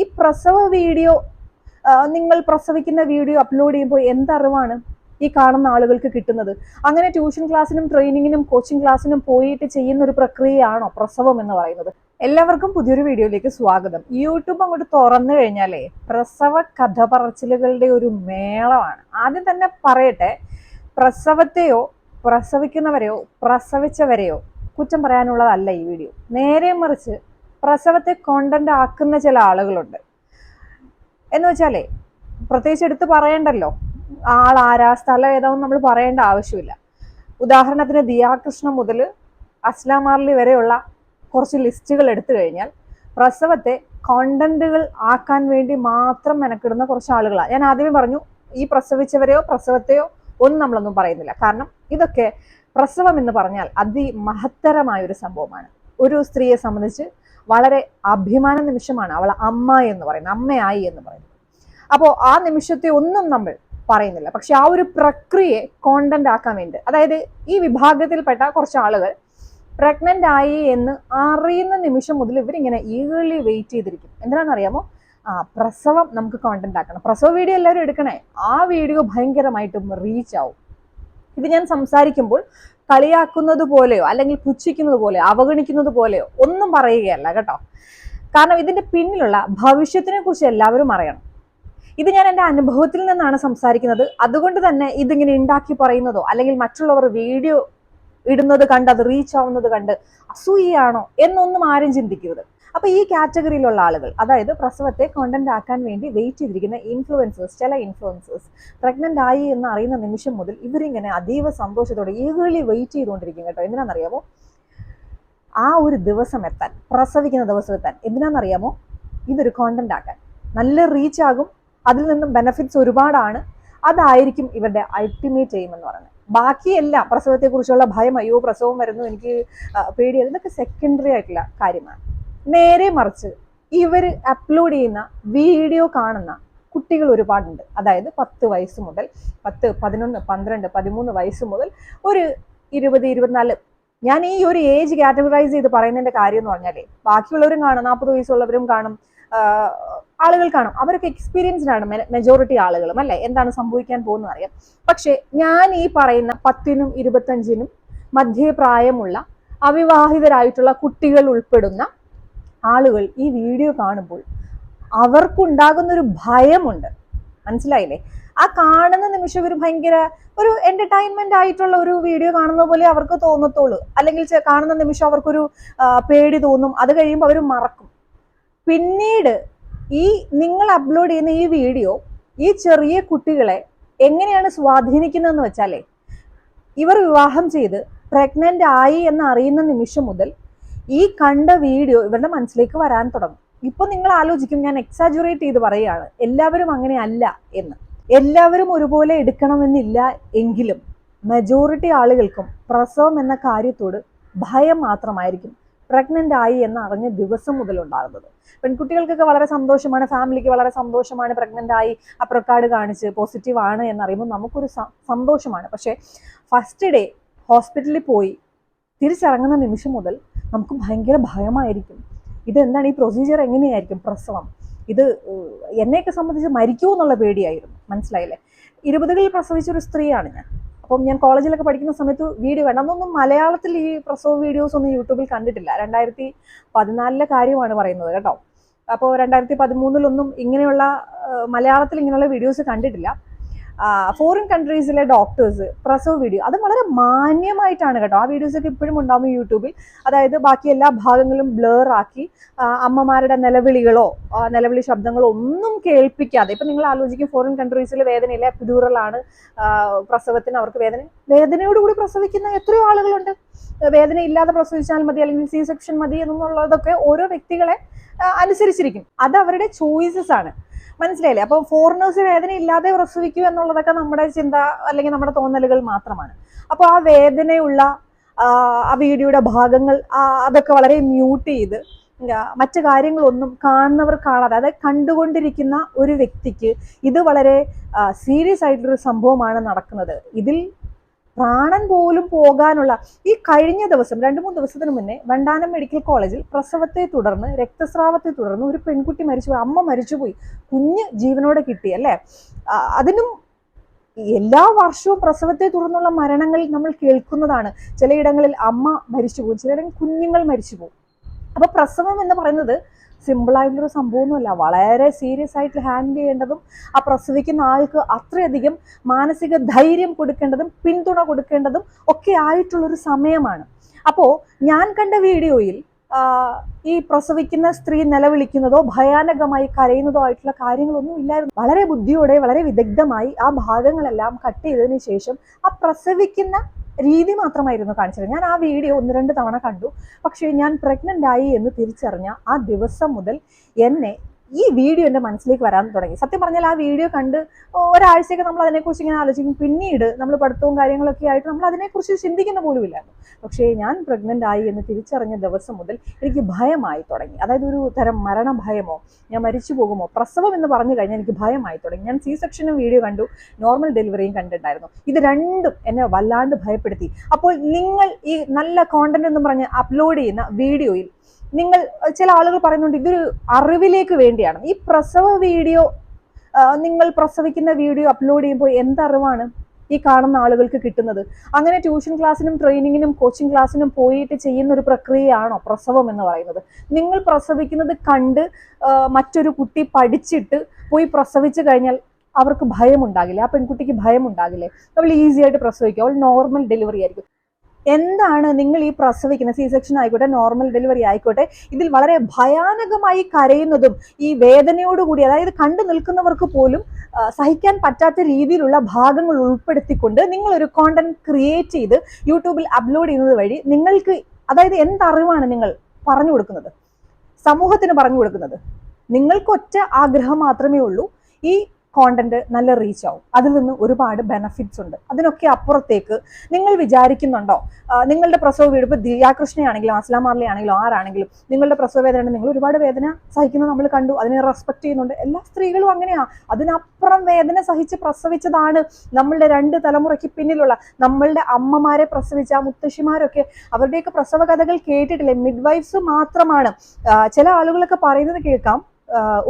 ഈ പ്രസവ വീഡിയോ നിങ്ങൾ പ്രസവിക്കുന്ന വീഡിയോ അപ്ലോഡ് ചെയ്യുമ്പോൾ എന്തറിവാണ് ഈ കാണുന്ന ആളുകൾക്ക് കിട്ടുന്നത്? അങ്ങനെ ട്യൂഷൻ ക്ലാസ്സിനും ട്രെയിനിങ്ങിനും കോച്ചിങ് ക്ലാസ്സിനും പോയിട്ട് ചെയ്യുന്ന ഒരു പ്രക്രിയയാണോ പ്രസവം എന്ന് പറയുന്നത്? എല്ലാവർക്കും പുതിയൊരു വീഡിയോയിലേക്ക് സ്വാഗതം. യൂട്യൂബ് അങ്ങോട്ട് തുറന്നു കഴിഞ്ഞാലേ പ്രസവ കഥ പറച്ചിലുകളുടെ ഒരു മേളമാണ്. ആദ്യം തന്നെ പറയട്ടെ പ്രസവത്തെയോ പ്രസവിക്കുന്നവരെയോ പ്രസവിച്ചവരെയോ കുറ്റം പറയാനുള്ളതല്ല ഈ വീഡിയോ. നേരെ മറിച്ച് പ്രസവത്തെ കോണ്ടന്റ് ആക്കുന്ന ചില ആളുകളുണ്ട്. എന്ന് വെച്ചാലേ പ്രത്യേകിച്ച് എടുത്ത് പറയണ്ടല്ലോ. ആൾ ആരാ സ്ഥലം ഏതാവും നമ്മൾ പറയേണ്ട ആവശ്യമില്ല. ഉദാഹരണത്തിന് ദിയാകൃഷ്ണ മുതൽ അസ്ലാമാർലി വരെയുള്ള കുറച്ച് ലിസ്റ്റുകൾ എടുത്തു കഴിഞ്ഞാൽ പ്രസവത്തെ കോണ്ടന്റുകൾ ആക്കാൻ വേണ്ടി മാത്രം മെനക്കിടുന്ന കുറച്ച് ആളുകളാണ്. ഞാൻ ആദ്യമേ പറഞ്ഞു ഈ പ്രസവിച്ചവരെയോ പ്രസവത്തെയോ ഒന്നും നമ്മളൊന്നും പറയുന്നില്ല. കാരണം ഇതൊക്കെ പ്രസവം എന്ന് പറഞ്ഞാൽ അതിമഹത്തരമായ ഒരു സംഭവമാണ്. ഒരു സ്ത്രീയെ സംബന്ധിച്ച് വളരെ അഭിമാന നിമിഷമാണ് അവൾ അമ്മ എന്ന് പറയുന്നത് അമ്മയായി എന്ന് പറയുന്നത്. അപ്പോൾ ആ നിമിഷത്തെ ഒന്നും നമ്മൾ പറയുന്നില്ല. പക്ഷെ ആ ഒരു പ്രക്രിയയെ കോണ്ടന്റ് ആക്കാൻ വേണ്ടി അതായത് ഈ വിഭാഗത്തിൽപ്പെട്ട കുറച്ച് ആളുകൾ പ്രഗ്നന്റ് ആയി എന്ന് അറിയുന്ന നിമിഷം മുതൽ ഇവരിങ്ങനെ ഈഗർലി വെയിറ്റ് ചെയ്തിരിക്കും. എന്തിനാണെന്നറിയാമോ ആ പ്രസവം നമുക്ക് കോണ്ടന്റ് ആക്കണം. പ്രസവ വീഡിയോ എല്ലാവരും എടുക്കണേ. ആ വീഡിയോ ഭയങ്കരമായിട്ടും റീച്ച് ആവും. ഇത് ഞാൻ സംസാരിക്കുമ്പോൾ കളിയാക്കുന്നത് പോലെയോ അല്ലെങ്കിൽ പുച്ഛിക്കുന്നത് പോലെയോ അവഗണിക്കുന്നത് പോലെയോ ഒന്നും പറയുകയല്ല കേട്ടോ. കാരണം ഇതിന്റെ പിന്നിലുള്ള ഭവിഷ്യത്തിനെ കുറിച്ച് എല്ലാവരും അറിയണം. ഇത് ഞാൻ എന്റെ അനുഭവത്തിൽ നിന്നാണ് സംസാരിക്കുന്നത്. അതുകൊണ്ട് തന്നെ ഇതിങ്ങനെ ഉണ്ടാക്കി പറയുന്നതോ അല്ലെങ്കിൽ മറ്റുള്ളവർ വീഡിയോ ഇടുന്നത് കണ്ട് അത് റീച്ച് ആവുന്നത് കണ്ട് അസൂയയാണോ എന്നൊന്നും ആരും ചിന്തിക്കരുത്. അപ്പൊ ഈ കാറ്റഗറിയിലുള്ള ആളുകൾ അതായത് പ്രസവത്തെ കോണ്ടന്റ് ആക്കാൻ വേണ്ടി വെയിറ്റ് ചെയ്തിരിക്കുന്ന ഇൻഫ്ലുവൻസേഴ്സ് ചില ഇൻഫ്ലുവൻസേഴ്സ് പ്രഗ്നന്റ് ആയി എന്ന് അറിയുന്ന നിമിഷം മുതൽ ഇവരിങ്ങനെ അതീവ സന്തോഷത്തോടെ ഈഗേളി വെയിറ്റ് ചെയ്തുകൊണ്ടിരിക്കും കേട്ടോ. എന്തിനാണെന്നറിയാമോ? ആ ഒരു ദിവസം എത്താൻ പ്രസവിക്കുന്ന ദിവസം എത്താൻ. എന്തിനാണെന്നറിയാമോ? ഇതൊരു കോണ്ടന്റ് ആക്കാൻ. നല്ല റീച്ച് ആകും അതിൽ നിന്നും ബെനഫിറ്റ്സ് ഒരുപാടാണ്. അതായിരിക്കും ഇവരുടെ അൾട്ടിമേറ്റ് എയിം എന്ന് പറയുന്നത്. ബാക്കിയെല്ലാം പ്രസവത്തെക്കുറിച്ചുള്ള ഭയം അയ്യോ പ്രസവം വരുന്നു എനിക്ക് പേടിയത് ഇതൊക്കെ സെക്കൻഡറി ആയിട്ടുള്ള കാര്യമാണ്. നേരെ മറിച്ച് ഇവർ അപ്ലോഡ് ചെയ്യുന്ന വീഡിയോ കാണുന്ന കുട്ടികൾ ഒരുപാടുണ്ട്. അതായത് പത്ത് വയസ്സ് മുതൽ പത്ത് പതിനൊന്ന് പന്ത്രണ്ട് പതിമൂന്ന് വയസ്സ് മുതൽ ഒരു ഇരുപത് ഇരുപത്തിനാല് ഞാൻ ഈ ഒരു ഏജ് കാറ്റഗറൈസ് ചെയ്ത് പറയുന്നതിന്റെ കാര്യം എന്ന് പറഞ്ഞാലേ ബാക്കിയുള്ളവരും കാണും നാൽപ്പത് വയസ്സുള്ളവരും കാണും ആളുകൾ കാണും. അവരൊക്കെ എക്സ്പീരിയൻസ്ഡ് ആണ് മെജോറിറ്റി ആളുകളും അല്ലെ? എന്താണ് സംഭവിക്കാൻ പോകുന്നത് അറിയാം. പക്ഷെ ഞാൻ ഈ പറയുന്ന പത്തിനും ഇരുപത്തഞ്ചിനും മധ്യപ്രായമുള്ള അവിവാഹിതരായിട്ടുള്ള കുട്ടികൾ ഉൾപ്പെടുന്ന ആളുകൾ ഈ വീഡിയോ കാണുമ്പോൾ അവർക്കുണ്ടാകുന്നൊരു ഭയമുണ്ട്. മനസ്സിലായില്ലേ? ആ കാണുന്ന നിമിഷം ഒരു ഭയങ്കര ഒരു എന്റർടൈൻമെന്റ് ആയിട്ടുള്ള ഒരു വീഡിയോ കാണുന്ന പോലെ അവർക്ക് തോന്നത്തുള്ളൂ അല്ലെങ്കിൽ കാണുന്ന നിമിഷം അവർക്കൊരു പേടി തോന്നും. അത് കഴിയുമ്പോൾ അവർ മറക്കും. പിന്നീട് ഈ നിങ്ങൾ അപ്ലോഡ് ചെയ്യുന്ന ഈ വീഡിയോ ഈ ചെറിയ കുട്ടികളെ എങ്ങനെയാണ് സ്വാധീനിക്കുന്നതെന്ന് വെച്ചാലേ ഇവർ വിവാഹം ചെയ്ത് പ്രഗ്നന്റ് ആയി എന്ന് അറിയുന്ന നിമിഷം മുതൽ ഈ കണ്ട വീഡിയോ ഇവരുടെ മനസ്സിലേക്ക് വരാൻ തുടങ്ങും. ഇപ്പൊ നിങ്ങൾ ആലോചിക്കും ഞാൻ എക്സാജുറേറ്റ് ചെയ്ത് പറയുകയാണ്. എല്ലാവരും അങ്ങനെ അല്ല എന്ന്. എല്ലാവരും ഒരുപോലെ എടുക്കണമെന്നില്ല എങ്കിലും മെജോറിറ്റി ആളുകൾക്കും പ്രസവം എന്ന കാര്യത്തോട് ഭയം മാത്രമായിരിക്കും പ്രഗ്നന്റ് ആയി എന്ന് അറിഞ്ഞ ദിവസം മുതൽ ഉണ്ടാകുന്നത്. പെൺകുട്ടികൾക്കൊക്കെ വളരെ സന്തോഷമാണ് ഫാമിലിക്ക് വളരെ സന്തോഷമാണ് പ്രഗ്നന്റ് ആയി അപ്രക്കാട് കാണിച്ച് പോസിറ്റീവ് ആണ് എന്നറിയുമ്പോൾ നമുക്കൊരു സന്തോഷമാണ്. പക്ഷേ ഫസ്റ്റ് ഡേ ഹോസ്പിറ്റലിൽ പോയി തിരിച്ചിറങ്ങുന്ന നിമിഷം മുതൽ നമുക്ക് ഭയങ്കര ഭയമായിരിക്കും. ഇതെന്താണ്? ഈ പ്രൊസീജിയർ എങ്ങനെയായിരിക്കും? പ്രസവം. ഇത് എന്നെയൊക്കെ സംബന്ധിച്ച് മരിക്കുമോ എന്നുള്ള പേടിയായിരുന്നു. മനസ്സിലായില്ലേ? ഇരുപതുകളിൽ പ്രസവിച്ച ഒരു സ്ത്രീയാണ് ഞാൻ. അപ്പം ഞാൻ കോളേജിലൊക്കെ പഠിക്കുന്ന സമയത്ത് വീഡിയോ വേണം അന്നൊന്നും മലയാളത്തിൽ ഈ പ്രസവ വീഡിയോസ് ഒന്നും യൂട്യൂബിൽ കണ്ടിട്ടില്ല. രണ്ടായിരത്തി പതിനാലിലെ കാര്യമാണ് പറയുന്നത് കേട്ടോ. അപ്പോൾ രണ്ടായിരത്തി പതിമൂന്നിലൊന്നും ഇങ്ങനെയുള്ള മലയാളത്തിൽ ഇങ്ങനെയുള്ള വീഡിയോസ് കണ്ടിട്ടില്ല. ഫോറിൻ കൺട്രീസിലെ ഡോക്ടേഴ്സ് പ്രസവ വീഡിയോ അത് വളരെ മാന്യമായിട്ടാണ് കേട്ടോ. ആ വീഡിയോസ് ഒക്കെ ഇപ്പോഴും ഉണ്ടാവും യൂട്യൂബിൽ അതായത് ബാക്കി എല്ലാ ഭാഗങ്ങളും ബ്ലർ ആക്കി അമ്മമാരുടെ നിലവിളികളോ നിലവിളി ശബ്ദങ്ങളോ ഒന്നും കേൾപ്പിക്കാതെ ഇപ്പം നിങ്ങൾ ആലോചിക്കും ഫോറിൻ കൺട്രീസിൽ വേദനയില്ല എപ്പിഡ്യൂറലാണ് പ്രസവത്തിന് അവർക്ക് വേദന വേദനയോടുകൂടി പ്രസവിക്കുന്ന എത്രയോ ആളുകളുണ്ട്. വേദന ഇല്ലാതെ പ്രസവിച്ചാൽ മതി അല്ലെങ്കിൽ സി സെക്ഷൻ മതി എന്നുള്ളതൊക്കെ ഓരോ വ്യക്തികളെ അനുസരിച്ചിരിക്കും. അത് അവരുടെ ചോയ്സസ് ആണ്. മനസ്സിലായില്ലേ? അപ്പോൾ ഫോറിനേഴ്സ് വേദന ഇല്ലാതെ പ്രസവിക്കൂ എന്നുള്ളതൊക്കെ നമ്മുടെ ചിന്ത അല്ലെങ്കിൽ നമ്മുടെ തോന്നലുകൾ മാത്രമാണ്. അപ്പോൾ ആ വേദനയുള്ള ആ, വീഡിയോയുടെ ഭാഗങ്ങൾ അതൊക്കെ വളരെ മ്യൂട്ട് ചെയ്ത് മറ്റു കാര്യങ്ങളൊന്നും കാണുന്നവർ കാണാതെ അതായത് കണ്ടുകൊണ്ടിരിക്കുന്ന ഒരു വ്യക്തിക്ക് ഇത് വളരെ സീരിയസ് ആയിട്ടുള്ളൊരു സംഭവമാണ് നടക്കുന്നത്. ഇതിൽ പ്രാണൻ പോലും പോകാനുള്ള ഈ കഴിഞ്ഞ ദിവസം രണ്ട് മൂന്ന് ദിവസത്തിന് മുന്നേ വണ്ടാനം മെഡിക്കൽ കോളേജിൽ പ്രസവത്തെ തുടർന്ന് രക്തസ്രാവത്തെ തുടർന്ന് ഒരു പെൺകുട്ടി മരിച്ചുപോയി അമ്മ മരിച്ചുപോയി കുഞ്ഞ് ജീവനോടെ കിട്ടി അല്ലേ? അതിനും എല്ലാ വർഷവും പ്രസവത്തെ തുടർന്നുള്ള മരണങ്ങൾ നമ്മൾ കേൾക്കുന്നതാണ്. ചിലയിടങ്ങളിൽ അമ്മ മരിച്ചു പോകും ചിലയിടങ്ങളിൽ കുഞ്ഞുങ്ങൾ മരിച്ചു പോകും അപ്പൊ പ്രസവം എന്ന് പറയുന്നത് സിമ്പിൾ ആയിട്ടുള്ളൊരു സംഭവമൊന്നുമല്ല. വളരെ സീരിയസ് ആയിട്ട് ഹാൻഡിൽ ചെയ്യേണ്ടതും ആ പ്രസവിക്കുന്ന ആൾക്ക് അത്രയധികം മാനസിക ധൈര്യം കൊടുക്കേണ്ടതും പിന്തുണ കൊടുക്കേണ്ടതും ഒക്കെ ആയിട്ടുള്ളൊരു സമയമാണ്. അപ്പോൾ ഞാൻ കണ്ട വീഡിയോയിൽ ഈ പ്രസവിക്കുന്ന സ്ത്രീ നിലവിളിക്കുന്നതോ ഭയാനകമായി കരയുന്നതോ ആയിട്ടുള്ള കാര്യങ്ങളൊന്നും ഇല്ലായിരുന്നു. വളരെ ബുദ്ധിയോടെ വളരെ വിദഗ്ധമായി ആ ഭാഗങ്ങളെല്ലാം കട്ട് ചെയ്തതിന് ശേഷം ആ പ്രസവിക്കുന്ന രീതി മാത്രമായിരുന്നു കാണിച്ചത്. ഞാൻ ആ വീഡിയോ ഒന്ന് രണ്ട് തവണ കണ്ടു. പക്ഷേ ഞാൻ പ്രഗ്നന്റ് ആയി എന്ന് തിരിച്ചറിഞ്ഞ ആ ദിവസം മുതൽ എന്നെ ഈ വീഡിയോ എന്റെ മനസ്സിലേക്ക് വരാൻ തുടങ്ങി. സത്യം പറഞ്ഞാൽ ആ വീഡിയോ കണ്ട് ഒരാഴ്ചയൊക്കെ നമ്മൾ അതിനെക്കുറിച്ച് ഇങ്ങനെ ആലോചിക്കും. പിന്നീട് നമ്മൾ പഠിത്തവും കാര്യങ്ങളൊക്കെ ആയിട്ട് നമ്മൾ അതിനെക്കുറിച്ച് ചിന്തിക്കുന്ന പോലും ഇല്ലായിരുന്നു പക്ഷേ ഞാൻ പ്രഗ്നന്റ് ആയി എന്ന് തിരിച്ചറിഞ്ഞ ദിവസം മുതൽ എനിക്ക് ഭയമായി തുടങ്ങി. അതായത് ഒരു തരം മരണ ഭയമോ ഞാൻ മരിച്ചു പോകുമോ പ്രസവം എന്ന് പറഞ്ഞു കഴിഞ്ഞാൽ എനിക്ക് ഭയമായി തുടങ്ങി. ഞാൻ സി സെക്ഷനും വീഡിയോ കണ്ടു. നോർമൽ ഡെലിവറിയും കണ്ടിട്ടുണ്ടായിരുന്നു. ഇത് രണ്ടും എന്നെ വല്ലാണ്ട് ഭയപ്പെടുത്തി. അപ്പോൾ നിങ്ങൾ ഈ നല്ല കോണ്ടന്റ് എന്ന് പറഞ്ഞ് അപ്ലോഡ് ചെയ്യുന്ന വീഡിയോയിൽ നിങ്ങൾ ചില ആളുകൾ പറയുന്നുണ്ട് ഇതൊരു അറിവിലേക്ക് വേണ്ടിയാണ്. ഈ പ്രസവ വീഡിയോ നിങ്ങൾ പ്രസവിക്കുന്ന വീഡിയോ അപ്ലോഡ് ചെയ്യുമ്പോൾ എന്തറിവാണ് ഈ കാണുന്ന ആളുകൾക്ക് കിട്ടുന്നത്? അങ്ങനെ ട്യൂഷൻ ക്ലാസ്സിനും ട്രെയിനിങ്ങിനും കോച്ചിങ് ക്ലാസ്സിനും പോയിട്ട് ചെയ്യുന്ന ഒരു പ്രക്രിയയാണോ പ്രസവം എന്ന് പറയുന്നത്? നിങ്ങൾ പ്രസവിക്കുന്നത് കണ്ട് മറ്റൊരു കുട്ടി പഠിച്ചിട്ട് പോയി പ്രസവിച്ചു കഴിഞ്ഞാൽ അവർക്ക് ഭയമുണ്ടാകില്ലേ? ആ പെൺകുട്ടിക്ക് ഭയമുണ്ടാകില്ലേ? അവൾ ഈസി ആയിട്ട് പ്രസവിക്കും. അവൾ നോർമൽ ഡെലിവറി ആയിരിക്കും. എന്താണ് നിങ്ങൾ ഈ പ്രസവിക്കുന്ന സി സെക്ഷൻ ആയിക്കോട്ടെ നോർമൽ ഡെലിവറി ആയിക്കോട്ടെ ഇതിൽ വളരെ ഭയാനകമായി കരയുന്നതും ഈ വേദനയോടുകൂടി അതായത് കണ്ടു നിൽക്കുന്നവർക്ക് പോലും സഹിക്കാൻ പറ്റാത്ത രീതിയിലുള്ള ഭാഗങ്ങൾ ഉൾപ്പെടുത്തിക്കൊണ്ട് ഒരു കോണ്ടന്റ് ക്രിയേറ്റ് ചെയ്ത് യൂട്യൂബിൽ അപ്ലോഡ് ചെയ്യുന്നത് വഴി നിങ്ങൾക്ക് അതായത് എന്തറിവാണ് നിങ്ങൾ പറഞ്ഞു കൊടുക്കുന്നത്? സമൂഹത്തിന് പറഞ്ഞു കൊടുക്കുന്നത്? നിങ്ങൾക്കൊറ്റ ആഗ്രഹം മാത്രമേ ഉള്ളൂ. ഈ കോണ്ടന്റ് നല്ല റീച്ച് ആവും. അതിൽ നിന്ന് ഒരുപാട് ബെനഫിറ്റ്സ് ഉണ്ട്. അതിനൊക്കെ അപ്പുറത്തേക്ക് നിങ്ങൾ വിചാരിക്കുന്നുണ്ടോ? നിങ്ങളുടെ പ്രസവ വീട് ഇപ്പോൾ ദിയാകൃഷ്ണയാണെങ്കിലും അസ്ലാം മാർലി ആണെങ്കിലും ആരാണെങ്കിലും നിങ്ങളുടെ പ്രസവ വേദന നിങ്ങൾ ഒരുപാട് വേദന സഹിക്കുന്നത് നമ്മൾ കണ്ടു. അതിനെ റെസ്പെക്ട് ചെയ്യുന്നുണ്ട്. എല്ലാ സ്ത്രീകളും അങ്ങനെയാ. അതിനപ്പുറം വേദന സഹിച്ച് പ്രസവിച്ചതാണ് നമ്മളുടെ രണ്ട് തലമുറയ്ക്ക് പിന്നിലുള്ള നമ്മളുടെ അമ്മമാരെ പ്രസവിച്ച മുത്തശ്ശിമാരൊക്കെ അവരുടെയൊക്കെ പ്രസവ കഥകൾ കേട്ടിട്ടില്ലേ? മിഡ് വൈഫ്സ് മാത്രമാണ് ചില ആളുകളൊക്കെ പറയുന്നത് കേൾക്കാം.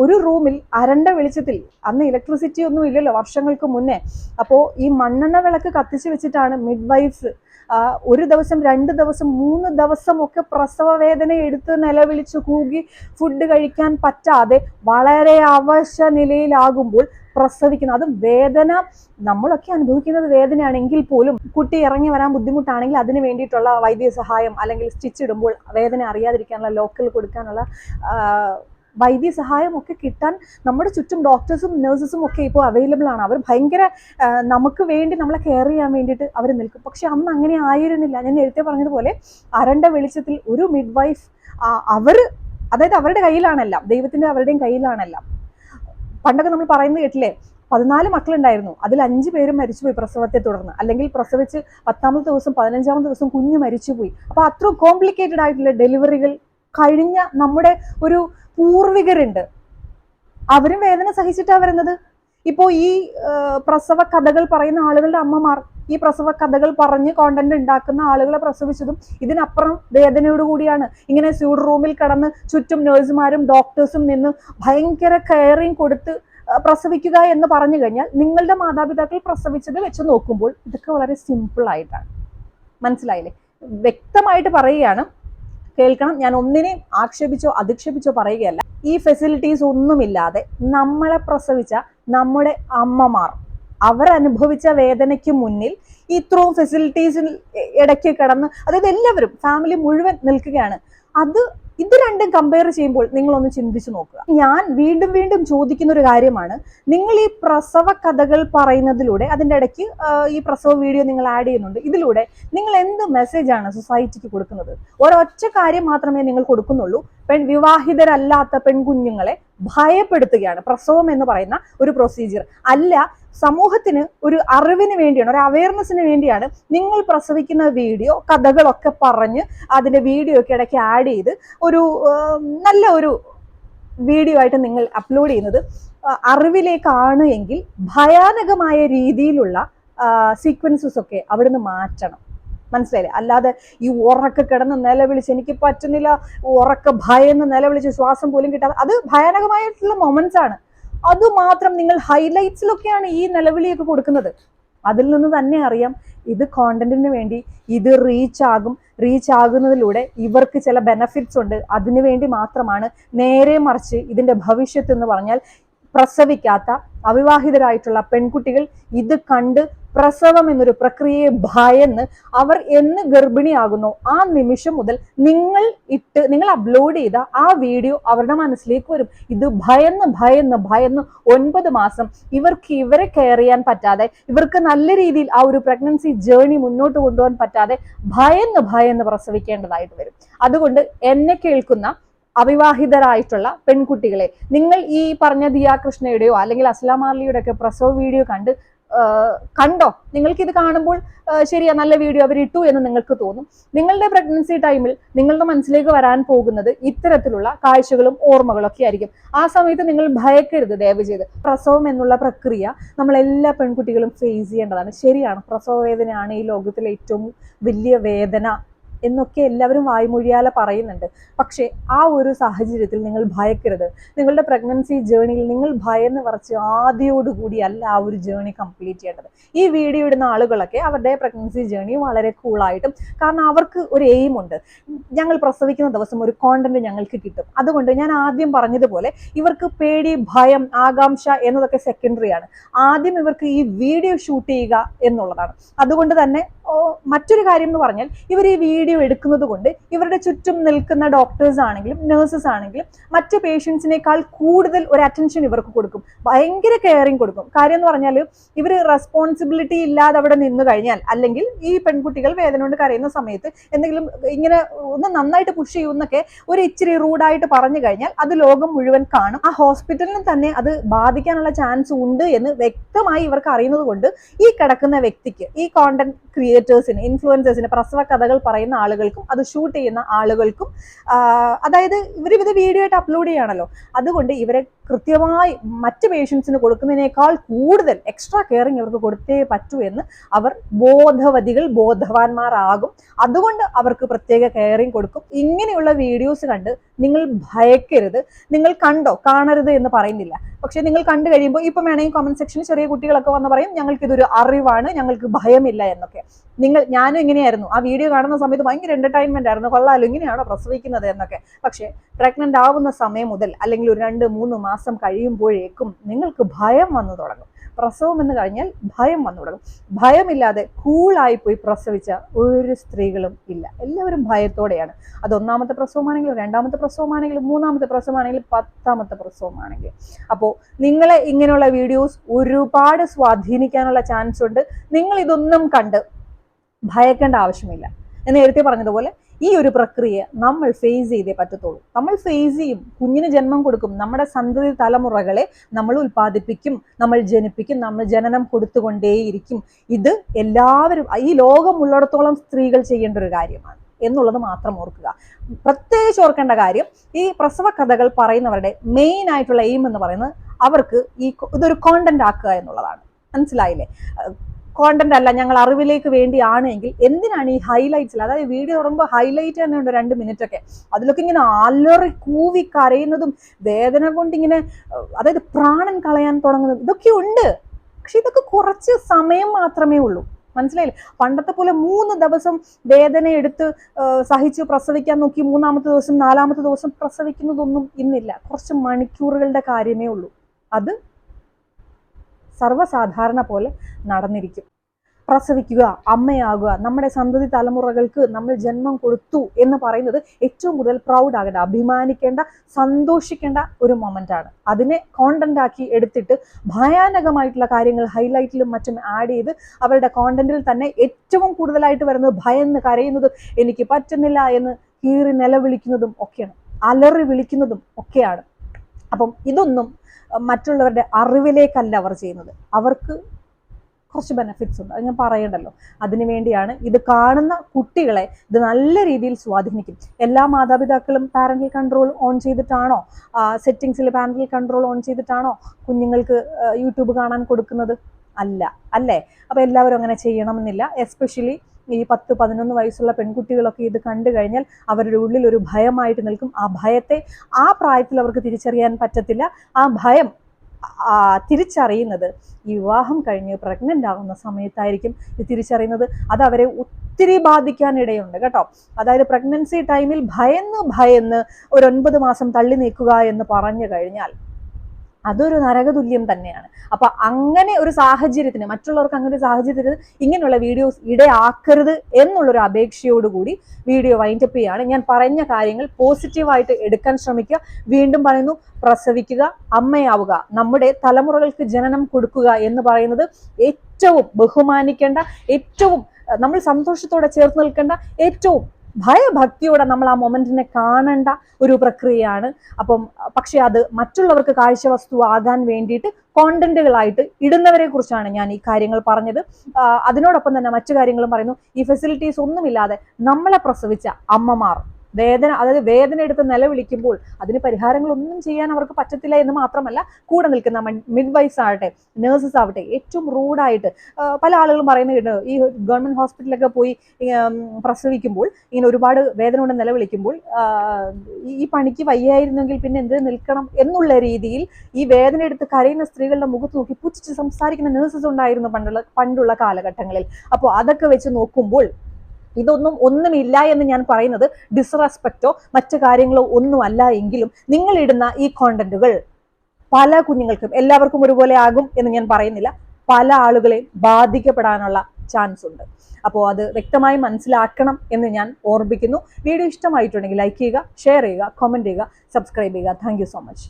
ഒരു റൂമിൽ അരണ്ട വെളിച്ചത്തിൽ അന്ന് ഇലക്ട്രിസിറ്റി ഒന്നും ഇല്ലല്ലോ വർഷങ്ങൾക്ക് മുന്നേ. അപ്പോൾ ഈ മണ്ണെണ്ണ വിളക്ക് കത്തിച്ച് വെച്ചിട്ടാണ് മിഡ് വൈഫ്സ് ഒരു ദിവസം രണ്ട് ദിവസം മൂന്ന് ദിവസം ഒക്കെ പ്രസവ വേദന എടുത്ത് നിലവിളിച്ച് കൂകി ഫുഡ് കഴിക്കാൻ പറ്റാതെ വളരെ അവശ നിലയിലാകുമ്പോൾ പ്രസവിക്കുന്നത് അതും വേദന നമ്മളൊക്കെ അനുഭവിക്കുന്നത് വേദനയാണെങ്കിൽ പോലും കുട്ടി ഇറങ്ങി വരാൻ ബുദ്ധിമുട്ടാണെങ്കിൽ അതിന് വേണ്ടിയിട്ടുള്ള വൈദ്യസഹായം അല്ലെങ്കിൽ സ്റ്റിച്ച് ഇടുമ്പോൾ വേദന അറിയാതിരിക്കാനുള്ള ലോക്കൽ കൊടുക്കാനുള്ള ആ, വൈദ്യസഹായം ഒക്കെ കിട്ടാൻ നമ്മുടെ ചുറ്റും ഡോക്ടേഴ്സും നേഴ്സസും ഒക്കെ ഇപ്പോൾ അവൈലബിൾ ആണ്. അവർ ഭയങ്കര നമുക്ക് വേണ്ടി നമ്മളെ കെയർ ചെയ്യാൻ വേണ്ടിയിട്ട് അവർ നിൽക്കും. പക്ഷെ അന്ന് അങ്ങനെ ആയിരുന്നില്ല. ഞാൻ നേരത്തെ പറഞ്ഞതുപോലെ അരണ്ട വെളിച്ചത്തിൽ ഒരു മിഡ് വൈഫ് അവർ അതായത് അവരുടെ കയ്യിലാണെല്ലാം ദൈവത്തിന്റെ അവരുടെയും കയ്യിലാണെല്ലാം. പണ്ടൊക്കെ നമ്മൾ പറയുന്നത് കേട്ടില്ലേ പതിനാല് മക്കളുണ്ടായിരുന്നു. അതിൽ അഞ്ച് പേരും മരിച്ചുപോയി പ്രസവത്തെ തുടർന്ന്. അല്ലെങ്കിൽ പ്രസവിച്ച് പത്താമത്തെ ദിവസം പതിനഞ്ചാമത്തെ ദിവസം കുഞ്ഞ് മരിച്ചുപോയി. അപ്പോൾ അത്രയും കോംപ്ലിക്കേറ്റഡ് ആയിട്ടുള്ള ഡെലിവറികൾ കഴിഞ്ഞ നമ്മുടെ ഒരു പൂർവികരുണ്ട്. അവരും വേദന സഹിച്ചിട്ടാ വരുന്നത്. ഇപ്പോൾ ഈ പ്രസവ കഥകൾ പറയുന്ന ആളുകളുടെ അമ്മമാർ ഈ പ്രസവ കഥകൾ പറഞ്ഞ് കോണ്ടന്റ് ഉണ്ടാക്കുന്ന ആളുകളെ പ്രസവിച്ചതും ഇതിനപ്പുറം വേദനയോട് കൂടിയാണ്. ഇങ്ങനെ സ്യൂഡ് റൂമിൽ കടന്ന് ചുറ്റും നേഴ്സുമാരും ഡോക്ടേഴ്സും നിന്ന് ഭയങ്കര കെയറിങ് കൊടുത്ത് പ്രസവിക്കുക എന്ന് പറഞ്ഞു കഴിഞ്ഞാൽ നിങ്ങളുടെ മാതാപിതാക്കൾ പ്രസവിച്ചത് വെച്ച് നോക്കുമ്പോൾ ഇതൊക്കെ വളരെ സിമ്പിൾ ആയിട്ടാണ്. മനസ്സിലായില്ലേ? വ്യക്തമായിട്ട് പറയുകയാണ് കേൾക്കണം. ഞാൻ ഒന്നിനെ ആക്ഷേപിച്ചോ അധിക്ഷേപിച്ചോ പറയുകയല്ല. ഈ ഫെസിലിറ്റീസ് ഒന്നുമില്ലാതെ നമ്മളെ പ്രസവിച്ച നമ്മുടെ അമ്മമാർ അവർ അനുഭവിച്ച വേദനയ്ക്ക് മുന്നിൽ ഇത്രയും ഫെസിലിറ്റീസിൽ ഇടയ്ക്ക് കിടന്ന് അതായത് എല്ലാവരും ഫാമിലി മുഴുവൻ നിൽക്കുകയാണ്. അത് ഇത് രണ്ടും കമ്പയർ ചെയ്യുമ്പോൾ നിങ്ങളൊന്ന് ചിന്തിച്ചു നോക്കുക. ഞാൻ വീണ്ടും വീണ്ടും ചോദിക്കുന്ന ഒരു കാര്യമാണ്. നിങ്ങൾ ഈ പ്രസവ കഥകൾ പറയുന്നതിലൂടെ അതിന്റെ ഇടയ്ക്ക് ഈ പ്രസവ വീഡിയോ നിങ്ങൾ ആഡ് ചെയ്യുന്നുണ്ട്. ഇതിലൂടെ നിങ്ങൾ എന്ത് മെസ്സേജാണ് സൊസൈറ്റിക്ക് കൊടുക്കുന്നത്? ഒരൊറ്റ കാര്യം മാത്രമേ നിങ്ങൾ കൊടുക്കുന്നുള്ളൂ. പെൺ വിവാഹിതരല്ലാത്ത പെൺകുഞ്ഞുങ്ങളെ ഭയപ്പെടുത്തുകയാണ്. പ്രസവം എന്ന് പറയുന്ന ഒരു പ്രൊസീജിയർ അല്ല സമൂഹത്തിന് ഒരു അറിവിന് വേണ്ടിയാണ് ഒരു അവയർനെസ്സിന് വേണ്ടിയാണ് നിങ്ങൾ പ്രസവിക്കുന്ന വീഡിയോ കഥകളൊക്കെ പറഞ്ഞ് അതിന്റെ വീഡിയോ ഒക്കെ ഇടയ്ക്ക് ആഡ് ചെയ്ത് ഒരു നല്ല ഒരു വീഡിയോ ആയിട്ട് നിങ്ങൾ അപ്ലോഡ് ചെയ്യുന്നത് അറിവിലേക്കാണ് എങ്കിൽ ഭയാനകമായ രീതിയിലുള്ള സീക്വൻസസ് ഒക്കെ അവിടുന്ന് മാറ്റണം. മനസ്സിലായില്ലേ? അല്ലാതെ ഈ ഉറക്ക കിടന്ന് നിലവിളിച്ച് എനിക്ക് പറ്റുന്നില്ല ഉറക്ക ഭയന്ന് നിലവിളിച്ച് ശ്വാസം പോലും കിട്ടാതെ അത് ഭയാനകമായിട്ടുള്ള മൊമെന്റ്സ് ആണ്. അത് മാത്രം നിങ്ങൾ ഹൈലൈറ്റ്സിലൊക്കെയാണ് ഈ നിലവിളിയൊക്കെ കൊടുക്കുന്നത്. അതിൽ നിന്ന് തന്നെ അറിയാം ഇത് കോണ്ടന്റിന് വേണ്ടി ഇത് റീച്ച് ആകും. റീച്ച് ആകുന്നതിലൂടെ ഇവർക്ക് ചില ബെനഫിറ്റ്സ് ഉണ്ട്. അതിനു വേണ്ടി മാത്രമാണ് നേരെ മറിച്ച് ഇതിന്റെ ഭവിഷ്യത്ത് എന്ന് പറഞ്ഞാൽ പ്രസവിക്കാത്ത അവിവാഹിതരായിട്ടുള്ള പെൺകുട്ടികൾ ഇത് കണ്ട് പ്രസവം എന്നൊരു പ്രക്രിയയെ ഭയന്ന് അവർ എന്ന് ഗർഭിണിയാകുന്നു. ആ നിമിഷം മുതൽ നിങ്ങൾ ഇട്ട് നിങ്ങൾ അപ്ലോഡ് ചെയ്ത ആ വീഡിയോ അവരുടെ മനസ്സിലേക്ക് വരും. ഇത് ഭയന്ന് ഭയന്ന് ഭയന്ന് ഒൻപത് മാസം ഇവർക്ക് ഇവരെ കെയർ ചെയ്യാൻ പറ്റാതെ ഇവർക്ക് നല്ല രീതിയിൽ ആ ഒരു പ്രഗ്നൻസി ജേർണി മുന്നോട്ട് കൊണ്ടുപോകാൻ പറ്റാതെ ഭയന്ന് ഭയന്ന് പ്രസവിക്കേണ്ടതായിട്ട് വരും. അതുകൊണ്ട് എന്നെ കേൾക്കുന്ന അവിവാഹിതരായിട്ടുള്ള പെൺകുട്ടികളെ നിങ്ങൾ ഈ പറഞ്ഞ ദിയാകൃഷ്ണയുടെയോ അല്ലെങ്കിൽ അസ്ലാം പ്രസവ വീഡിയോ കണ്ട് കണ്ടോ? നിങ്ങൾക്ക് ഇത് കാണുമ്പോൾ ശരിയാ നല്ല വീഡിയോ അവർ ഇട്ടു എന്ന് നിങ്ങൾക്ക് തോന്നും. നിങ്ങളുടെ പ്രഗ്നൻസി ടൈമിൽ നിങ്ങളുടെ മനസ്സിലേക്ക് വരാൻ പോകുന്നത് ഇത്തരത്തിലുള്ള കാഴ്ചകളും ഓർമ്മകളും ഒക്കെ ആയിരിക്കും. ആ സമയത്ത് നിങ്ങൾ ഭയക്കരുത് ദയവ് ചെയ്ത്. പ്രസവം എന്നുള്ള പ്രക്രിയ നമ്മൾ എല്ലാ പെൺകുട്ടികളും ഫേസ് ചെയ്യേണ്ടതാണ്. ശരിയാണ് പ്രസവ വേദനയാണ് ഈ ലോകത്തിലെ ഏറ്റവും വലിയ വേദന. എന്നൊക്കെ എല്ലാവരും വായ്മൊഴിയാലെ പറയുന്നുണ്ട്. പക്ഷേ ആ ഒരു സാഹചര്യത്തിൽ നിങ്ങൾ ഭയക്കരുത്. നിങ്ങളുടെ പ്രഗ്നൻസി ജേണിയിൽ നിങ്ങൾ ഭയന്ന് പറച്ച് ആദ്യോടുകൂടി അല്ല ആ ഒരു ജേണി കംപ്ലീറ്റ് ചെയ്യേണ്ടത്. ഈ വീഡിയോ ഇടുന്ന ആളുകളൊക്കെ അവരുടെ പ്രഗ്നൻസി ജേണി വളരെ കൂളായിട്ടും കാരണം അവർക്ക് ഒരു എയിം ഉണ്ട്. ഞങ്ങൾ പ്രസവിക്കുന്ന ദിവസം ഒരു കോണ്ടന്റ് ഞങ്ങൾക്ക് കിട്ടും. അതുകൊണ്ട് ഞാൻ ആദ്യം പറഞ്ഞതുപോലെ ഇവർക്ക് പേടി ഭയം ആകാംക്ഷ എന്നതൊക്കെ സെക്കൻഡറി ആണ്. ആദ്യം ഇവർക്ക് ഈ വീഡിയോ ഷൂട്ട് ചെയ്യുക എന്നുള്ളതാണ്. അതുകൊണ്ട് തന്നെ മറ്റൊരു കാര്യം എന്ന് പറഞ്ഞാൽ ഇവർ ഈ വീഡിയോ എടുക്കുന്നത് കൊണ്ട് ഇവരുടെ ചുറ്റും നിൽക്കുന്ന ഡോക്ടേഴ്സ് ആണെങ്കിലും നഴ്സസ് ആണെങ്കിലും മറ്റ് പേഷ്യൻസിനേക്കാൾ കൂടുതൽ ഒരു അറ്റൻഷൻ ഇവർക്ക് കൊടുക്കും. ഭയങ്കര കെയറിങ് കൊടുക്കും. കാര്യം എന്ന് പറഞ്ഞാൽ ഇവർ റെസ്പോൺസിബിലിറ്റി ഇല്ലാതെ അവിടെ നിന്ന് കഴിഞ്ഞാൽ അല്ലെങ്കിൽ ഈ പെൺകുട്ടികൾ വേദന കൊണ്ട് കരയുന്ന സമയത്ത് എന്തെങ്കിലും ഇങ്ങനെ ഒന്ന് നന്നായിട്ട് പുഷ് ചെയ്യുമെന്നൊക്കെ ഒരു ഇച്ചിരി റൂഡായിട്ട് പറഞ്ഞു കഴിഞ്ഞാൽ അത് ലോകം മുഴുവൻ കാണും. ആ ഹോസ്പിറ്റലിനും തന്നെ അത് ബാധിക്കാനുള്ള ചാൻസ് ഉണ്ട് എന്ന് വ്യക്തമായി ഇവർക്ക് അറിയുന്നത് കൊണ്ട് ഈ കിടക്കുന്ന വ്യക്തിക്ക് ഈ കോണ്ടന്റ് ക്രിയേറ്റേഴ്സിന് ഇൻഫ്ലുവൻസേഴ്സിന് പ്രസവ കഥകൾ പറയുന്ന ആളുകൾക്കും അത് ഷൂട്ട് ചെയ്യുന്ന ആളുകൾക്കും അതായത് ഇവർ ഇത് വീഡിയോ ആയിട്ട് അപ്ലോഡ് ചെയ്യാണല്ലോ അതുകൊണ്ട് ഇവരെ കൃത്യമായി മറ്റ് പേഷ്യൻസിന് കൊടുക്കുന്നതിനേക്കാൾ കൂടുതൽ എക്സ്ട്രാ കെയറിങ് ഇവർക്ക് കൊടുത്തേ പറ്റൂ എന്ന് അവർ ബോധവതികൾ ബോധവാന്മാരാകും. അതുകൊണ്ട് അവർക്ക് പ്രത്യേക കെയറിങ് കൊടുക്കും. ഇങ്ങനെയുള്ള വീഡിയോസ് കണ്ട് നിങ്ങൾ ഭയക്കരുത്. നിങ്ങൾ കണ്ടോ? കാണരുത് എന്ന് പറയുന്നില്ല. പക്ഷെ നിങ്ങൾ കണ്ടു കഴിയുമ്പോൾ ഇപ്പം വേണമെങ്കിൽ കമന്റ് സെക്ഷനിൽ ചെറിയ കുട്ടികളൊക്കെ വന്ന് പറയും ഞങ്ങൾക്ക് ഇതൊരു അറിവാണ് ഞങ്ങൾക്ക് ഭയമില്ല എന്നൊക്കെ. നിങ്ങൾ ഞാനും ഇങ്ങനെയായിരുന്നു. ആ വീഡിയോ കാണുന്ന സമയത്ത് ഭയങ്കര എന്റർടൈൻമെന്റ് ആയിരുന്നു. കൊള്ളാലോ ഇങ്ങനെയാണോ പ്രസവിക്കുന്നത് എന്നൊക്കെ. പക്ഷേ പ്രഗ്നന്റ് ആവുന്ന സമയം മുതൽ അല്ലെങ്കിൽ ഒരു രണ്ട് മൂന്ന് മാസം കഴിയുമ്പോഴേക്കും നിങ്ങൾക്ക് ഭയം വന്നു തുടങ്ങും. പ്രസവം എന്ന് കഴിഞ്ഞാൽ ഭയം വന്നു തുടങ്ങും. ഭയമില്ലാതെ കൂളായി പോയി പ്രസവിച്ച ഒരു സ്ത്രീകളും ഇല്ല. എല്ലാവരും ഭയത്തോടെയാണ്. അത് ഒന്നാമത്തെ പ്രസവമാണെങ്കിലും രണ്ടാമത്തെ പ്രസവമാണെങ്കിലും മൂന്നാമത്തെ പ്രസവമാണെങ്കിലും പത്താമത്തെ പ്രസവമാണെങ്കിലും. അപ്പോൾ നിങ്ങളെ ഇങ്ങനെയുള്ള വീഡിയോസ് ഒരുപാട് സ്വാധീനിക്കാനുള്ള ചാൻസ് ഉണ്ട്. നിങ്ങൾ ഇതൊന്നും കണ്ട് ഭയക്കേണ്ട ആവശ്യമില്ല. ഞാൻ നേരത്തെ പറഞ്ഞതുപോലെ ഈ ഒരു പ്രക്രിയ നമ്മൾ ഫേസ് ചെയ്തേ പറ്റത്തുള്ളൂ. നമ്മൾ ഫേസ് ചെയ്യും കുഞ്ഞിന് ജന്മം കൊടുക്കും നമ്മുടെ സന്തതി തലമുറകളെ നമ്മൾ ഉൽപ്പാദിപ്പിക്കും നമ്മൾ ജനിപ്പിക്കും നമ്മൾ ജനനം കൊടുത്തുകൊണ്ടേയിരിക്കും. ഇത് എല്ലാവരും ഈ ലോകമുള്ളിടത്തോളം സ്ത്രീകൾ ചെയ്യേണ്ട ഒരു കാര്യമാണ് എന്നുള്ളത് മാത്രം ഓർക്കുക. പ്രത്യേകിച്ച് ഓർക്കേണ്ട കാര്യം ഈ പ്രസവ കഥകൾ പറയുന്നവരുടെ മെയിൻ ആയിട്ടുള്ള എയിം എന്ന് പറയുന്നത് അവർക്ക് ഈ ഇതൊരു കോണ്ടന്റ് ആക്കുക എന്നുള്ളതാണ്. മനസ്സിലായില്ലേ? കോണ്ടന്റ് അല്ല ഞങ്ങൾ അറിവിലേക്ക് വേണ്ടിയാണ് എങ്കിൽ എന്തിനാണ് ഈ ഹൈലൈറ്റ്സിൽ അതായത് വീഡിയോ തുടങ്ങുമ്പോൾ ഹൈലൈറ്റ് തന്നെ ഉണ്ട് രണ്ട് മിനിറ്റ് ഒക്കെ. അതിലൊക്കെ ഇങ്ങനെ അലറി കൂവി കരയുന്നതും വേദന കൊണ്ട് ഇങ്ങനെ അതായത് പ്രാണൻ കളയാൻ തുടങ്ങുന്നതും ഇതൊക്കെ ഉണ്ട്. പക്ഷെ ഇതൊക്കെ കുറച്ച് സമയം മാത്രമേ ഉള്ളൂ. മനസ്സിലായില്ലേ? പണ്ടത്തെ പോലെ മൂന്ന് ദിവസം വേദന എടുത്ത് സഹിച്ച് പ്രസവിക്കാൻ നോക്കി മൂന്നാമത്തെ ദിവസം നാലാമത്തെ ദിവസം പ്രസവിക്കുന്നതൊന്നും ഇന്നില്ല. കുറച്ച് മണിക്കൂറുകളുടെ കാര്യമേ ഉള്ളൂ. അത് സർവസാധാരണ പോലെ നടന്നിരിക്കും. പ്രസവിക്കുക അമ്മയാകുക നമ്മുടെ സന്തതി തലമുറകൾക്ക് നമ്മൾ ജന്മം കൊടുത്തു എന്ന് പറയുന്നത് ഏറ്റവും കൂടുതൽ പ്രൗഡ് ആകേണ്ട അഭിമാനിക്കേണ്ട സന്തോഷിക്കേണ്ട ഒരു മൊമെന്റ് ആണ്. അതിനെ കോണ്ടന്റ് ആക്കി എടുത്തിട്ട് ഭയാനകമായിട്ടുള്ള കാര്യങ്ങൾ ഹൈലൈറ്റിലും മറ്റും ആഡ് ചെയ്ത് അവരുടെ കോണ്ടന്റിൽ തന്നെ ഏറ്റവും കൂടുതലായിട്ട് വരുന്നത് ഭയന്ന് കരയുന്നതും എനിക്ക് പറ്റുന്നില്ല എന്ന് കീറി നിലവിളിക്കുന്നതും ഒക്കെയാണ്. അലറി വിളിക്കുന്നതും ഒക്കെയാണ്. അപ്പം ഇതൊന്നും മറ്റുള്ളവരുടെ അറിവിലേക്കല്ല അവർ ചെയ്യുന്നത്. അവർക്ക് കുറച്ച് ബെനഫിറ്റ്സ് ഉണ്ട്. അത് ഞാൻ പറയണ്ടല്ലോ. അതിനു വേണ്ടിയാണ് ഇത് കാണുന്ന കുട്ടികളെ ഇത് നല്ല രീതിയിൽ സ്വാധീനിക്കും. എല്ലാ മാതാപിതാക്കളും പാരന്റൽ കൺട്രോൾ ഓൺ ചെയ്തിട്ടാണോ? സെറ്റിങ്സിൽ പാരന്റൽ കൺട്രോൾ ഓൺ ചെയ്തിട്ടാണോ കുഞ്ഞുങ്ങൾക്ക് യൂട്യൂബ് കാണാൻ കൊടുക്കുന്നത്? അല്ല അല്ലേ? അപ്പോൾ എല്ലാവരും അങ്ങനെ ചെയ്യണമെന്നില്ല. എസ്പെഷ്യലി ഈ പത്ത് പതിനൊന്ന് വയസ്സുള്ള പെൺകുട്ടികളൊക്കെ ഇത് കണ്ടു കഴിഞ്ഞാൽ അവരുടെ ഉള്ളിൽ ഒരു ഭയമായിട്ട് നിൽക്കും. ആ ഭയത്തെ ആ പ്രായത്തിൽ അവർക്ക് തിരിച്ചറിയാൻ പറ്റത്തില്ല. ആ ഭയം തിരിച്ചറിയുന്നത് ഈ വിവാഹം കഴിഞ്ഞ് പ്രഗ്നന്റ് ആകുന്ന സമയത്തായിരിക്കും ഇത് തിരിച്ചറിയുന്നത്. അത് അവരെ ഒത്തിരി ബാധിക്കാനിടയുണ്ട് കേട്ടോ. അതായത് പ്രഗ്നൻസി ടൈമിൽ ഭയന്ന് ഭയന്ന് ഒരു ഒൻപത് മാസം തള്ളി നീക്കുക എന്ന് പറഞ്ഞു കഴിഞ്ഞാൽ അതൊരു നരകതുല്യം തന്നെയാണ്. അപ്പൊ അങ്ങനെ ഒരു സാഹചര്യത്തിന് മറ്റുള്ളവർക്ക് അങ്ങനെ ഒരു സാഹചര്യത്തിന് ഇങ്ങനെയുള്ള വീഡിയോസ് ഇടയാക്കരുത് എന്നുള്ളൊരു അപേക്ഷയോടുകൂടി വീഡിയോ വൈൻഡപ്പ് ചെയ്യാണ്. ഞാൻ പറഞ്ഞ കാര്യങ്ങൾ പോസിറ്റീവായിട്ട് എടുക്കാൻ ശ്രമിക്കുക. വീണ്ടും പറയുന്നു പ്രസവിക്കുക അമ്മയാവുക നമ്മുടെ തലമുറകൾക്ക് ജനനം കൊടുക്കുക എന്ന് പറയുന്നത് ഏറ്റവും ബഹുമാനിക്കേണ്ട ഏറ്റവും നമ്മൾ സന്തോഷത്തോടെ ചേർത്ത് നിൽക്കേണ്ട ഏറ്റവും ഭയഭക്തിയോടെ നമ്മൾ ആ മൊമെന്റിനെ കാണേണ്ട ഒരു പ്രക്രിയയാണ്. അപ്പം പക്ഷേ അത് മറ്റുള്ളവർക്ക് കാഴ്ചവസ്തു ആകാൻ വേണ്ടിയിട്ട് കോണ്ടന്റുകളായിട്ട് ഇടുന്നവരെ കുറിച്ചാണ് ഞാൻ ഈ കാര്യങ്ങൾ പറഞ്ഞത്. അതിനോടൊപ്പം തന്നെ മറ്റു കാര്യങ്ങളും പറയുന്നു. ഈ ഫെസിലിറ്റീസ് ഒന്നുമില്ലാതെ നമ്മളെ പ്രസവിച്ച അമ്മമാർ വേദന അതായത് വേദന എടുത്ത് നിലവിളിക്കുമ്പോൾ അതിന് പരിഹാരങ്ങളൊന്നും ചെയ്യാൻ അവർക്ക് പറ്റത്തില്ല എന്ന് മാത്രമല്ല കൂടെ നിൽക്കുന്ന മിഡ് വൈസ് ആവട്ടെ നേഴ്സസ് ആവട്ടെ ഏറ്റവും റൂഡായിട്ട് പല ആളുകളും പറയുന്നത് കേട്ടോ ഈ ഗവൺമെന്റ് ഹോസ്പിറ്റലൊക്കെ പോയി പ്രസവിക്കുമ്പോൾ ഇങ്ങനെ ഒരുപാട് വേദന കൊണ്ട് നിലവിളിക്കുമ്പോൾ ഈ- പണിക്ക് വയ്യായിരുന്നെങ്കിൽ പിന്നെ എന്ത് നിൽക്കണം എന്നുള്ള രീതിയിൽ ഈ വേദന എടുത്ത് കരയുന്ന സ്ത്രീകളുടെ മുഖത്ത് നോക്കി പുച്ഛിച്ച് സംസാരിക്കുന്ന നേഴ്സസ് ഉണ്ടായിരുന്നു പണ്ടുള്ള പണ്ടുള്ള കാലഘട്ടങ്ങളിൽ. അപ്പോൾ അതൊക്കെ വെച്ച് നോക്കുമ്പോൾ ഇതൊന്നും ഒന്നുമില്ല എന്ന് ഞാൻ പറയുന്നത് ഡിസ്റെസ്പെക്റ്റോ മറ്റു കാര്യങ്ങളോ ഒന്നും അല്ല എങ്കിലും നിങ്ങളിടുന്ന ഈ കോണ്ടന്റുകൾ പല കുഞ്ഞുങ്ങൾക്കും എല്ലാവർക്കും ഒരുപോലെ ആകും എന്ന് ഞാൻ പറയുന്നില്ല. പല ആളുകളെയും ബാധിക്കപ്പെടാനുള്ള ചാൻസ് ഉണ്ട്. അപ്പോൾ അത് വ്യക്തമായി മനസ്സിലാക്കണം എന്ന് ഞാൻ ഓർമ്മിക്കുന്നു. വീഡിയോ ഇഷ്ടമായിട്ടുണ്ടെങ്കിൽ ലൈക്ക് ചെയ്യുക ഷെയർ ചെയ്യുക കമന്റ് ചെയ്യുക സബ്സ്ക്രൈബ് ചെയ്യുക. Thank so much